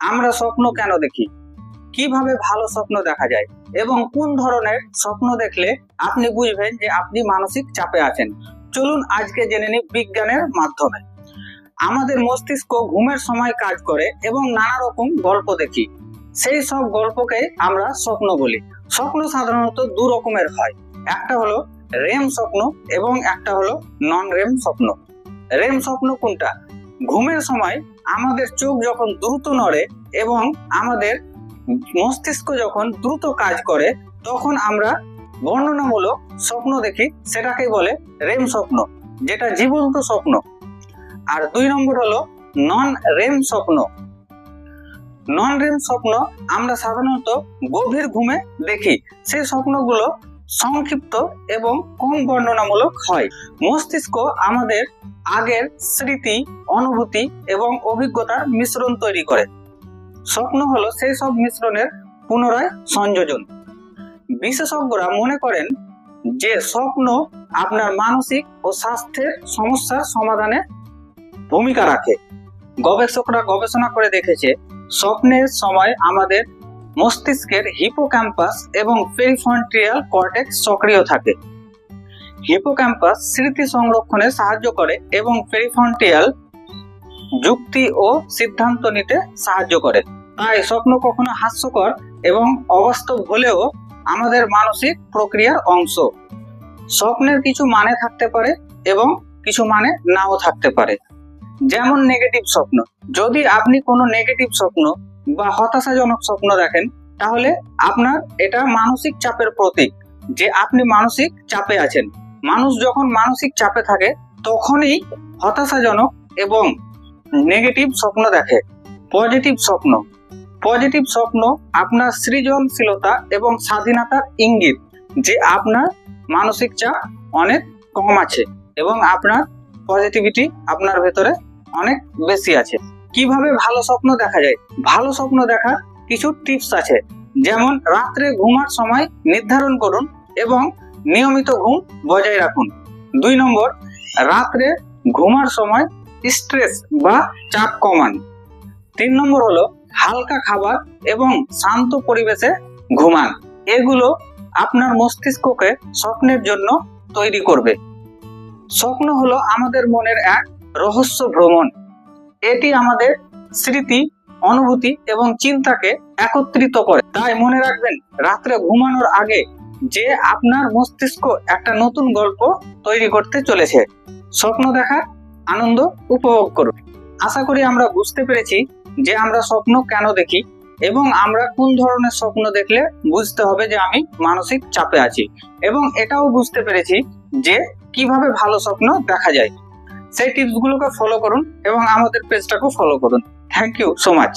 আমরা স্বপ্ন কেন দেখি? কীভাবে ভালো স্বপ্ন দেখা যায়? এবং কোন ধরনের স্বপ্ন দেখলে আপনি বুঝবেন যে আপনি মানসিক চাপে আছেন? চলুন আজকে জেনে নিই বিজ্ঞানের মাধ্যমে। আমাদের মস্তিষ্ক ঘুমের সময় কাজ করে এবং নানা রকম গল্প দেখি। সেই সব গল্পকে আমরা স্বপ্ন বলি। স্বপ্ন সাধারণত দু রকমের হয়। একটা হলো রেম স্বপ্ন এবং একটা হলো নন রেম স্বপ্ন। রেম স্বপ্ন কোনটা? ঘুমের সময় আমাদের চোখ যখন দ্রুত নড়ে এবং আমাদের মস্তিষ্ক যখন দ্রুত কাজ করে, তখন আমরা বর্ণনামূলক স্বপ্ন দেখি, সেটাকে বলে রেম স্বপ্ন, যেটা জীবন্ত স্বপ্ন। আর দুই নম্বর হলো নন রেম স্বপ্ন। নন রেম স্বপ্ন আমরা সাধারণত গভীর ঘুমে দেখি সেই স্বপ্নগুলো সংক্ষিপ্ত এবং কম বর্ণনামূলক হয়। মস্তিষ্ক আমাদের আগের স্মৃতি অনুভূতি এবং অভিজ্ঞতার মিশ্রণ তৈরি করে। স্বপ্ন হলো সেই সব মিশ্রণের পুনরায় সংযোজন। বিশেষজ্ঞরা মনে করেন যে স্বপ্ন আপনার মানসিক ও স্বাস্থ্যের সমস্যার সমাধানে ভূমিকা রাখে। গবেষকরা গবেষণা করে দেখেছে, স্বপ্নের সময় আমাদের মস্তিষ্কের হিপোক্যাম্পাস এবং পেরিফ্রন্টিয়াল কর্টেক্স সক্রিয় থাকে। হিপোক্যাম্পাস স্মৃতি সংরক্ষণে সাহায্য করে এবং পেরিফ্রন্টিয়াল যুক্তি ও সিদ্ধান্ত নিতে সাহায্য করে। তাই স্বপ্ন কখনো হাস্যকর এবং অবাস্তব হলেও আমাদের মানসিক প্রক্রিয়ার অংশ। স্বপ্নের কিছু মানে থাকতে পারে এবং কিছু মানে নাও থাকতে পারে। যেমন নেগেটিভ স্বপ্ন। যদি আপনি কোনো নেগেটিভ স্বপ্ন বা হতাশাজনক স্বপ্ন দেখেন, তাহলে আপনার এটা মানসিক চাপের প্রতীক, যে আপনি মানসিক চাপে আছেন। মানুষ যখন মানসিক চাপে থাকে, তখনই হতাশাজনক এবং নেগেটিভ স্বপ্ন দেখে, পজিটিভ স্বপ্ন। পজিটিভ স্বপ্ন আপনার সৃজনশীলতা এবং স্বাধীনতার ইঙ্গিত, যে আপনার মানসিক চাপ অনেক কম আছে এবং আপনার পজিটিভিটি আপনার ভেতরে অনেক বেশি আছে। কীভাবে ভালো স্বপ্ন দেখা যায়? ভালো স্বপ্ন দেখার কিছু টিপস আছে। যেমন রাত্রে ঘুমার সময় নির্ধারণ করুন এবং নিয়মিত ঘুম বজায় রাখুন। দুই নম্বর, রাত্রে ঘুমার সময় স্ট্রেস বা চাপ কমান। তিন নম্বর হলো হালকা খাবার এবং শান্ত পরিবেশে ঘুমান। এগুলো আপনার মস্তিষ্ককে স্বপ্নের জন্য তৈরি করবে। স্বপ্ন হলো আমাদের মনের এক রহস্য ভ্রমণ। এটি আমাদের স্মৃতি, অনুভূতি এবং চিন্তাকে একত্রিত করে। তাই মনে রাখবেন, রাত্রে ঘুমানোর আগে যে আপনার মস্তিষ্ক একটা নতুন গল্প তৈরি করতে চলেছে। স্বপ্ন দেখার আনন্দ উপভোগ করুন আশা করি আমরা বুঝতে পেরেছি যে আমরা স্বপ্ন কেন দেখি এবং আমরা কোন ধরনের স্বপ্ন দেখলে বুঝতে হবে যে আমি মানসিক চাপে আছি। এবং এটাও বুঝতে পেরেছি যে কীভাবে ভালো স্বপ্ন দেখা যায়। সেই টিপসগুলোকে ফলো করুন এবং আমাদের পেজটাকে ফলো করুন। Thank you so much